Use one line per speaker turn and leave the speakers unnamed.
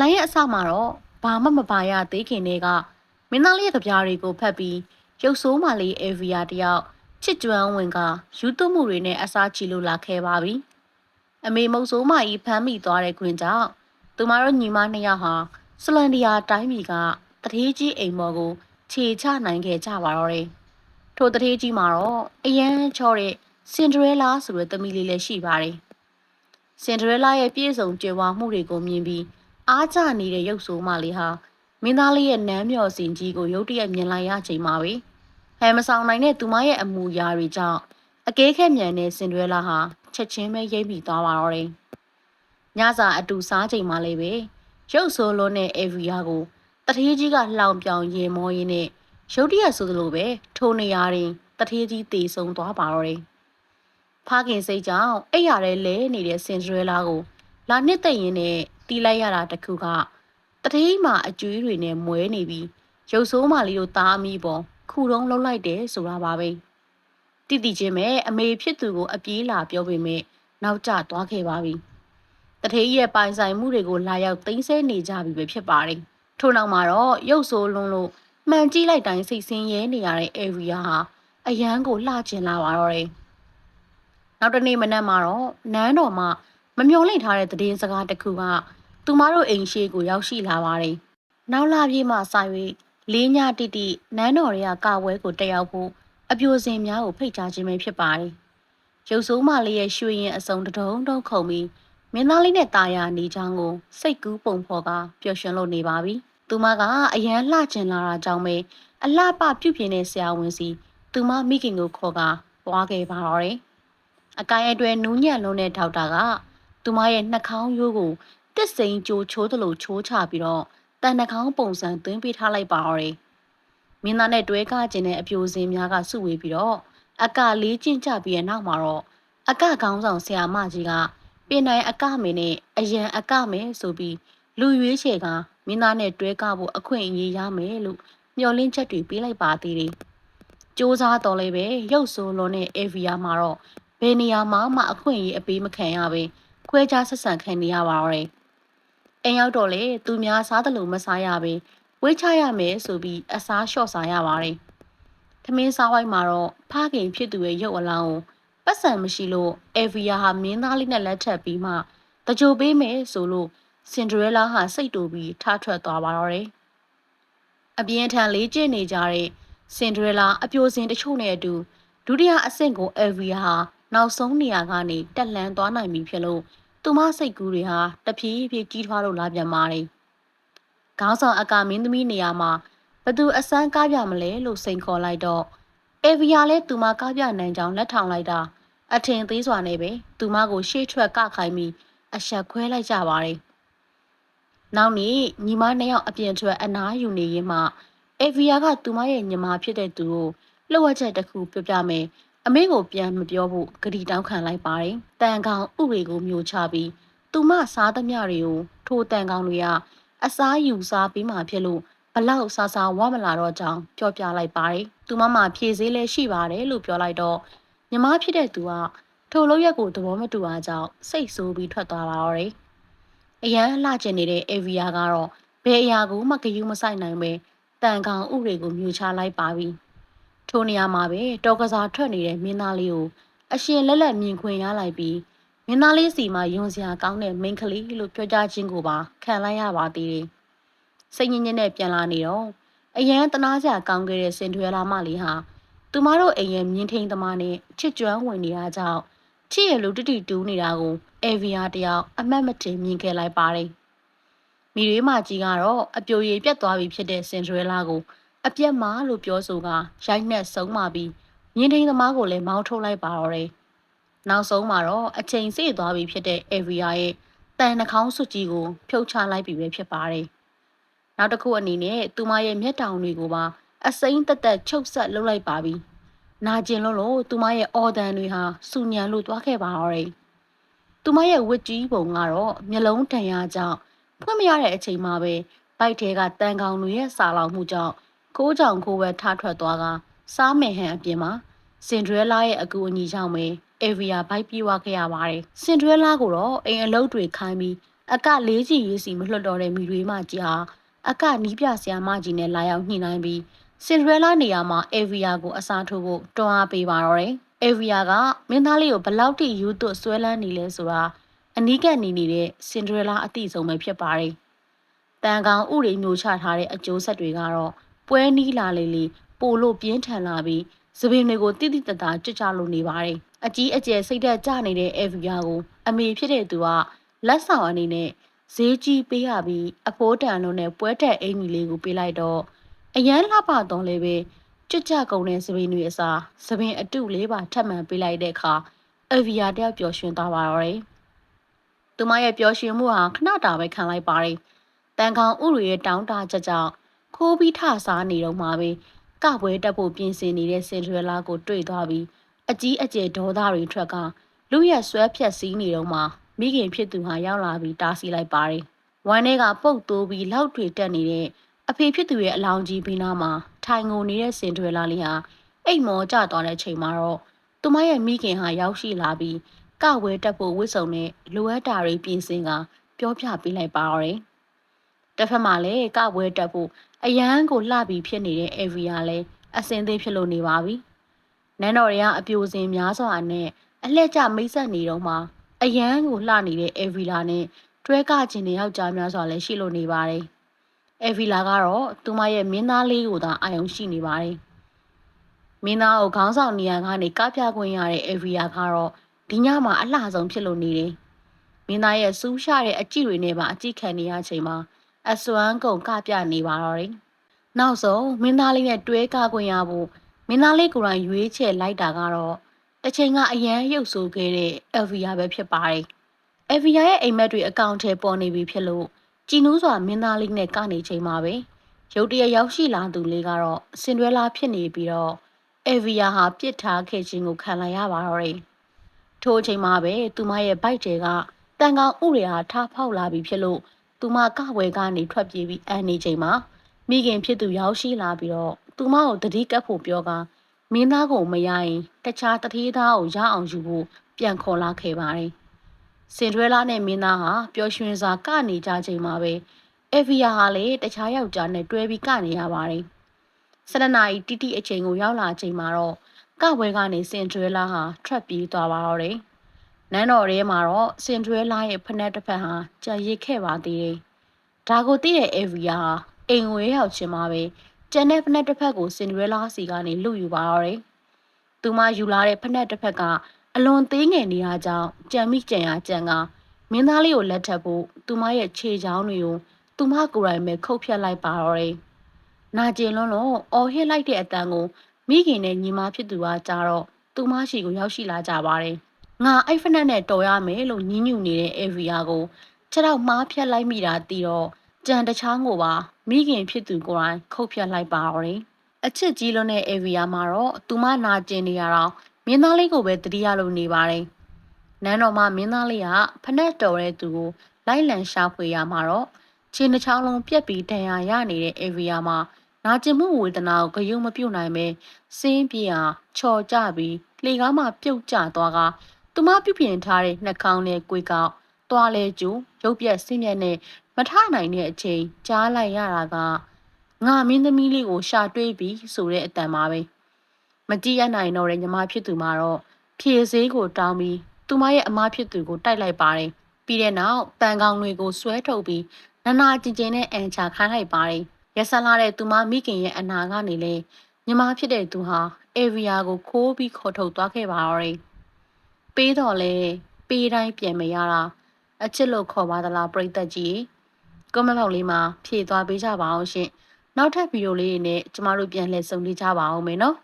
လိုင်းရဲ့အစမှာတော့ဘာမှမပါရသေးခင်တည်းကမင်းသားလေးရဲ့ကြပြားတွေကိုဖတ်ပြီးရုပ်ဆိုးမလေးအေဗီယာတယောက်ချစ်ကြွမ်းဝင်ကယူသွမှုတွေနဲ့အစားချီလို့လာခဲ့ပါပြီအမေမုတ်ဆိုးမကြီးဖမ်းမိသွားတဲ့ခွင်ကြောင့်သူမတို့ညီမနှစ်ယောက်ဟာစလန်ဒီယာတိုင်းပြည်ကတထေးကြီးအိမ်မော်ကိုခြေချနိုင်ခဲ့ကြပါတော့တယ်ထိုတထေးကြီးမှာတော့အရန်ချော့တဲ့စင်ဒရဲလာဆိုတဲ့သမီးလေးလည်းရှိပါတယ်စင်ဒရဲလာရဲ့ပြည့်စုံကြွယ်ဝမှုတွေကိုမြင်ပြီး အားကျနေတဲ့ရုပ်ဆိုးမလေးဟာမင်းသားလေးရဲ့နမ်းမြော်စင်ကြီးကိုရုတ်တရက်မြင်လိုက်ရချိန်မှာပဲဟဲမဆောင်နိုင်တဲ့သူမရဲ့အမူအရာတွေကြောင့်အကဲခက်မြန်တဲ့စင်ဒရဲလာဟာချက်ချင်းပဲရိပ်မိသွားပါတော့တယ်။ညစာအတူစားချိန်မှလည်းပဲရုပ်ဆိုးလုံးနဲ့အေဗီယာကိုတထေးကြီးကလှောင်ပြောင်ရေမောရင်းနဲ့ရုတ်တရက်ဆိုသလိုပဲထိုးနေရရင်တထေးကြီးတေဆုံးသွားပါတော့တယ်။ဖခင်စိတ်ကြောင့်အိပ်ရတဲ့လဲနေတဲ့စင်ဒရဲလာကိုလာနှစ်သိမ့်ရင်းနဲ့ တီးလိုက်ရတာတခုကတထေးမှာအကျွေးတွေနဲ့မွဲနေပြီးရုပ်ဆိုးမလေးတို့သားအမိပေါ်ခုတုံးလှုပ်လိုက်တယ်ဆိုတာပါပဲတိတိချင်းပဲအမေဖြစ်သူကို အပြေးလာပြောပေမဲ့နောက်ကျသွားခဲ့ပါပြီတထေးရဲ့ပိုင်ဆိုင်မှုတွေကိုလာရောက်သိမ်းဆည်းနေကြပြီပဲဖြစ်ပါတယ်ထို့နောက်မှာတော့ရုပ်ဆိုးလွန်းလို့မှန်ကြည့်လိုက်တိုင်းစိတ်ဆင်းရဲနေရတဲ့ area ဟာအရန်ကိုလှကျင်လာပါတော့တယ်နောက်တနေ့မနက်မှာတော့နန်းတော်မှာ မမျော်လင့်ထားတဲ့သတင်းစကားတစ်ခုကသူမတို့အိမ်ရှိကိုရောက်ရှိလာပါတယ်။နောက်လာပြေးမှစာ၍လေးညတိတိနန်းတော်တွေကကာဝဲကိုတက်ရောက်ဖို့အပြိုစင်များကိုဖိတ်ကြားခြင်းပဲဖြစ်ပါတယ်။ရုပ်ဆိုးမလေးရဲ့ရွှေရင်အစုံတုံးတုံးခုံပြီးမင်းသားလေးနဲ့တာယာနေချောင်းကိုစိတ်ကူးပုံဖော်ကပျော်ရွှင်လို့နေပါပြီ။သူမကအရန်လှကျင်လာတာကြောင့်ပဲအလှပပြုတ်ပြင်းတဲ့ဆရာဝန်စီသူမမိခင်ကိုခေါ်ကပွားခဲ့ပါတော့တယ်။အကိုင်အတွဲနူးညံ့လုံးတဲ့ဒေါက်တာက သူမရဲ့နှာခေါင်းရိုးကိုတစ်စိန်ကြိုချိုးသလိုချိုးချပြီးတော့တန်နှကောင်းပုံစံသွင်းပေးထားလိုက်ပါတော့တယ်။မင်းသားနဲ့တွဲကားခြင်းတဲ့အပြိုစင်များကစုဝေးပြီးတော့အကလေးကျင့်ကြပြီးတဲ့နောက်မှာတော့အကကောင်းဆောင်ဆရာမကြီးကပြင်နိုင်အကမင်းနဲ့အရန်အကမင်းဆိုပြီးလူရွေးချယ်ကမင်းသားနဲ့တွဲကားဖို့အခွင့်အရေးရမယ်လို့မျှော်လင့်ချက်တွေပေးလိုက်ပါသေးတယ်။စ조사တော်လည်းပဲရုပ်ဆိုးလွန်တဲ့အေဗီယာမှာတော့ဘယ်နေရာမှာမှအခွင့်အရေးအပေးမခံရပဲ ခွဲခြားဆက်ဆံခံနေရပါတော့တယ်။အိမ်ရောက်တော့လေသူများစားတယ်လို့မစားရပဲဝေးချရမယ်ဆိုပြီးအစားလျှော့စားရပါတယ်။သမင်းစားဝိုင်းမှာတော့ဖခင်ဖြစ်သူရဲ့ရုပ်အလောင်းကိုပတ်စံမရှိလို့အေဗီယာဟာမင်းသားလေးနဲ့လက်ထပ်ပြီးမှတကြိုပေးမယ်ဆိုလို့စင်ဒရဲလာဟာစိတ်တူပြီးထထွက်သွားပါတော့တယ်။အပြင်းထန်လေးကျင့်နေကြတဲ့စင်ဒရဲလာအပြိုစင်တချို့နဲ့အတူဒုတိယအဆင့်ကိုအေဗီယာဟာ နောက်ဆုံးနေရာကနေတက်လှမ်းသွားနိုင်ပြီဖြစ်လို့သူမစိတ်ကူးတွေဟာတဖြည်းဖြည်းကြီးထွားလို့လာပြန်ပါတယ်။ခေါင်းဆောင်အကာမင်းသမီးနေရာမှာဘသူအစမ်းကားပြမလဲလို့စိန်ခေါ်လိုက်တော့အေဗီယာလည်းသူမကားပြနိုင်ကြောင်းလက်ထောင်လိုက်တာအထင်သေးစွာနဲ့ပဲသူမကိုရှေ့ထွက်ကခိုင်းပြီးအဆက်ခွဲလိုက်ကြပါတယ်။နောက်နေ့ညီမနှစ်ယောက်အပြင်ထွက်အနားယူနေရင်မှအေဗီယာကသူမရဲ့ညီမဖြစ်တဲ့သူကိုလှုပ်ဝက်ချက်တစ်ခုပြောပြမယ် အမေကိုပြန်မပြောဖို့ဂရီတောင်းခံလိုက်ပါတယ်။တန်ကောင်ဥတွေကိုမျိုးချပြီးသူမစားသမျှတွေကိုထိုတန်ကောင်တွေကအစားယူစားပြီးမှဖြစ်လို့ဘလောက်စားစားဝမလာတော့ကြောင်းပြောပြလိုက်ပါတယ်။သူမမှဖြည့်စည်းလဲရှိပါတယ်လို့ပြောလိုက်တော့ညီမဖြစ်တဲ့သူကထိုလို့ရက်ကိုသဘောမတူအားကြောင့်စိတ်ဆိုးပြီးထွက်သွားပါတော့တယ်။အရန်လှကျင်နေတဲ့အေဗီယာကတော့ဘယ်အရာကိုမှဂယုမဆိုင်နိုင်ပဲတန်ကောင်ဥတွေကိုမျိုးချလိုက်ပါပြီ။ ထိုနေရာမှာပဲတောကစားထွက်နေတဲ့မင်းသားလေးကိုအရှင်လက်လက်မြင်ခွင့်ရလိုက်ပြီးမင်းသားလေးစီမှာယွန်စရာကောင်းတဲ့မိန်းကလေးလို့ပြောကြခြင်းကိုပါခံလိုက်ရပါသေးတယ်။စိတ်ညစ်ညစ်နဲ့ပြန်လာနေတော့အရန်တနာစရာကောင်းခဲ့တဲ့စင်ထွေလာမလေးဟာသူမတို့အိမ်ရဲ့မြင်းထိန်သမားနဲ့ချစ်ကြွမ်းဝင်နေတာကြောင့်ချစ်ရလူတတိတူးနေတာကိုအေဗီယာတယောက်အမတ်မတင်မြင်ခဲ့လိုက်ပါတယ်။မိရွေးမကြီးကတော့အပြိုရည်ပြတ်သွားပြီဖြစ်တဲ့စင်ထွေလာကို အပြက်မာလို့ပြောဆိုကရိုက်နှက်ဆုံးမှပြီးမြင်းထိန်သမားကိုလည်းမောင်းထုတ်လိုက်ပါတော့တယ်။နောက်ဆုံးမှာတော့အချိန်စေ့သွားပြီဖြစ်တဲ့ Avia ရဲ့တန်နှာခေါင်းစွကြီးကိုဖြုတ်ချလိုက်ပြီပဲဖြစ်ပါတယ်။နောက်တစ်ခုအနေနဲ့သူမရဲ့မျက်တောင်တွေကိုပါအစိမ့်တက်တက်ချုပ်ဆက်လုပ်လိုက်ပါပြီ။နာကျင်လို့လို့သူမရဲ့အော်ဒန်တွေဟာစူညံလို့သွားခဲ့ပါတော့တယ်။သူမရဲ့ဝစ်ကြီးပုံကတော့မျက်လုံးတန်ရကြောင့်ဖွင့်မရတဲ့အချိန်မှာပဲဘိုက်ထဲကတန်ကောင်တွေရဲ့စာလောင်မှုကြောင့် ကိုးကြောင်ကိုပဲထားထွက်သွားကစားမယ်ဟန်အပြင်မှာစင်ဒရဲလာရဲ့အကူအညီကြောင့်ပဲအေဗီယာဘိုက်ပြေးဝခဲ့ရပါတယ်စင်ဒရဲလာကိုတော့အိမ်အလုပ်တွေခိုင်းပြီးအကလေးကြီးရေးစီမလွတ်တော်တဲ့မိတွေမကြီးဟာအကနီးပြဆရာမကြီးနဲ့လာရောက်ညှိနှိုင်းပြီးစင်ဒရဲလာနေရာမှာအေဗီယာကိုအစားထိုးဖို့တွန်းအားပေးပါတော့တယ်။အေဗီယာကမင်းသားလေးကိုဘလောက်ထိယူသွဆွဲလန်းနေလဲဆိုတာအနီးကပ်နေနေတဲ့စင်ဒရဲလာအသိဆုံးပဲဖြစ်ပါတယ်။တန်ကောင်ဥရိမျိုးချထားတဲ့အကျိုးဆက်တွေကတော့ ပွဲနီးလာလေလေပိုလို့ပြင်းထန်လာပြီးသပင်တွေကိုတိတိတတ်တာကြွကြလို့နေပါတယ်။အကြီးအကျယ်စိတ်သက်ကြနေတဲ့အေဗီယာကို အမေဖြစ်တဲ့သူကလက်ဆောင်အနေနဲ့ဈေးကြီးပေးရပြီးအဖိုးတန်လုံးနဲ့ပွဲတက်အင်ကြီးလေးကိုပေးလိုက်တော့အရန်လှပတော့လည်းပဲကြွကြကုန်တဲ့သပင်တွေအစားသပင်အတုလေးပါထပ်မံပေးလိုက်တဲ့အခါအဗီယာတယောက်ပျော်ရွှင်သွားပါတော့တယ်။သူမရဲ့ပျော်ရွှင်မှုဟာခဏတာပဲခံလိုက်ပါတယ်။တန်ကောင်ဥရရဲ့တောင်းတချက်ကြောင့် ခိုးပြီးထစားနေတော့မှပဲကပွဲတက်ဖို့ပြင်ဆင်နေတဲ့စင်ဒရလာကိုတွေ့သွားပြီးအကြီးအကျယ်ဒေါသတွေထွက်ကလူရက်ဆွဲဖြက်စီးနေတော့မှမိခင်ဖြစ်သူဟာရောက်လာပြီးတားဆီးလိုက်ပါတယ်။ဝမ်းထဲကပုတ်တိုးပြီးလောက်ထွေတက်နေတဲ့အဖေဖြစ်သူရဲ့အလောင်းကြီးပြီးနားမှာထိုင်ငုံနေတဲ့စင်ဒရလာလေးဟာအိတ်မောကျသွားတဲ့ချိန်မှာတော့သူမရဲ့မိခင်ဟာရောက်ရှိလာပြီးကဝဲတက်ဖို့ဝစ်စုံနဲ့လိုအပ်တာတွေပြင်ဆင်ကပြောပြပေးလိုက်ပါတော့တယ်။တစ်ဖက်မှာလည်းကဝဲတက်ဖို့ အရန်ကိုလှပြီးဖြစ်နေတဲ့ area လည်းအစင်သေးဖြစ်လို့နေပါပြီ။နန်းတော်တွေကအပြိုစင်များစွာနဲ့အလှက်ကျမိတ်ဆက်နေတော့မှအရန်ကိုလှနေတဲ့ area နဲ့တွဲကကျင်တဲ့ယောက်ျားများစွာလည်းရှိလို့နေပါတယ်။ area ကတော့သူမရဲ့မင်းသားလေးကိုသာအာရုံရှိနေပါတယ်။မင်းသားကိုခေါင်းဆောင်နေရာကနေကပြခွင့်ရတဲ့ area ကတော့ဒီညမှာအလှဆုံးဖြစ်လို့နေတယ်။မင်းသားရဲ့စူးရှတဲ့အကြည့်တွေနဲ့ပါအကြည့်ခံနေရချိန်မှာ အစွမ်းကုန်ကပြနေပါတော့တယ်။နောက်ဆုံးမင်းသားလေးနဲ့တွဲကားခွင့်ရဖို့မင်းသားလေးကိုယ်တိုင်ရွေးချယ်လိုက်တာကတော့တစ်ချိန်ကအရန်ရုပ်ဆိုးခဲ့တဲ့ Elvia ပဲဖြစ်ပါတယ်။ Elvia ရဲ့အိမ်မက်တွေအကောင့်ထဲပေါ်နေပြီဖြစ်လို့ကြည်နူးစွာမင်းသားလေးနဲ့ကနေချိန်မှာပဲရုတ်တရက်ရောက်ရှိလာသူလေးကတော့စင်ဒရဲလာဖြစ်နေပြီးတော့ Elvia ဟာပြစ်ထားခဲ့ခြင်းကိုခံလိုက်ရပါတော့တယ်။ထိုအချိန်မှာပဲသူမရဲ့ဘိုက်တွေကတန်ကောင်ဥတွေဟာထားဖောက်လာပြီဖြစ်လို့ သူမကဝဲကနေထွက်ပြေးပြီးအန်နေချိန်မှာမိခင်ဖြစ်သူရောက်ရှိလာပြီးတော့သူမကိုတတိကပ်ဖို့ပြောကမင်းသားကိုမရရင်တခြားတထေးသားကိုရအောင်ယူဖို့ပြန်ခေါ်လာခဲ့ပါတယ်။စင်ဒရဲလာနဲ့မင်းသားဟာပျော်ရွှင်စွာကနေကြချိန်မှာပဲအေဗီယာဟာလည်းတခြားယောက်ျားနဲ့တွဲပြီးကနေရပါတယ်။ဆလနာဤတိတိအချိန်ကိုရောက်လာချိန်မှာတော့ကဝဲကနေစင်ဒရဲလာဟာထွက်ပြေးသွားပါတော့တယ်။ နန်းတော်ထဲမှာတော့စင်ဒရဲလာရဲ့ဖနက်တစ်ဖက်ဟာကြာရစ်ခဲ့ပါသေးတယ်။ဒါကိုသိတဲ့အေဗီယာဟာအိမ်ဝဲရောက်ချင်းမှာပဲကျန်တဲ့ဖနက်တစ်ဖက်ကိုစင်ဒရဲလာစီကနေလူယူပါတော့တယ်။သူမယူလာတဲ့ဖနက်တစ်ဖက်ကအလွန်သေးငယ်နေရကြောင်းကြံမိကြံရကြံကမင်းသားလေးကိုလက်ထပ်ဖို့သူမရဲ့ခြေချောင်းတွေကိုသူမကိုယ်တိုင်ပဲခုတ်ဖြတ်လိုက်ပါတော့တယ်။နာကျင်လွန်းလို့အော်ဟစ်လိုက်တဲ့အတန်ကိုမိခင်နဲ့ညီမဖြစ်သူကကြားတော့သူမရှိကိုရောက်ရှိလာကြပါတယ်။ ငါအိုက်ဖနက်နဲ့တော်ရမယ်လို့ညှဉ်းညူနေတဲ့အေဗီယာကိုခြေထောက်မှားဖြတ်လိုက်မိတာတီးတော့ကြံတချောင်းကိုပါမိခင်ဖြစ်သူကိုယ်တိုင်ခုတ်ဖြတ်လိုက်ပါတော့တယ်။အချစ်ကြီးလွန်းတဲ့အေဗီယာမှာတော့သူမနာကျင်နေရတော့မင်းသားလေးကိုပဲတတိယလို့နေပါတယ်။နန်းတော်မှာမင်းသားလေးကဖနက်တော်တဲ့သူကိုလိုက်လံရှာဖွေရမှာတော့ခြေနှချောင်းလုံးပြက်ပြီးတန်ရာရနေတဲ့အေဗီယာမှာနာကျင်မှုဝေဒနာကိုဂယုံမပြုတ်နိုင်ပဲစင်းပြေအောင်ချော်ကြပြီးလှေကားမှပြုတ်ကျသွားက သူမပြုပြင်ထားတဲ့နှာခေါင်းနဲ့ကိုယ်ကောက်သွားလဲကျူရုပ်ပြက်ဆင်းရဲနဲ့မထနိုင်တဲ့အချိန်ကြားလိုက်ရတာကငါမင်းသမီးလေးကိုရှာတွေးပြီးဆိုတဲ့အတန်ပါပဲမကြည့်ရနိုင်တော့တဲ့ညီမဖြစ်သူမှာတော့ဖြေစည်းကိုတောင်းပြီးသူမရဲ့အမဖြစ်သူကိုတိုက်လိုက်ပါတယ်ပြီးတဲ့နောက်တန်ကောင်တွေကိုဆွဲထုတ်ပြီးနာနာကျင်ကျင်နဲ့အန်ချခိုင်းလိုက်ပါတယ်ရက်ဆက်လာတဲ့သူမမိခင်ရဲ့အနာကနေလေညီမဖြစ်တဲ့သူဟာအေဗီယာကိုခိုးပြီးခေါ်ထုတ်သွားခဲ့ပါတော့တယ် ပေးတော့လေပေးတိုင်းပြန်မရတာအချစ်လို့ခေါ်ပါသလားပြိသက်ကြီးကွန်မန့်ဖောက်လေးမှာဖြည့်သွားပေးကြပါအောင်ရှင်နောက်ထပ်ဗီဒီယိုလေးတွေနဲ့ကျမတို့ပြန်လည်ဆုံတွေ့ကြပါအောင်မယ်နော်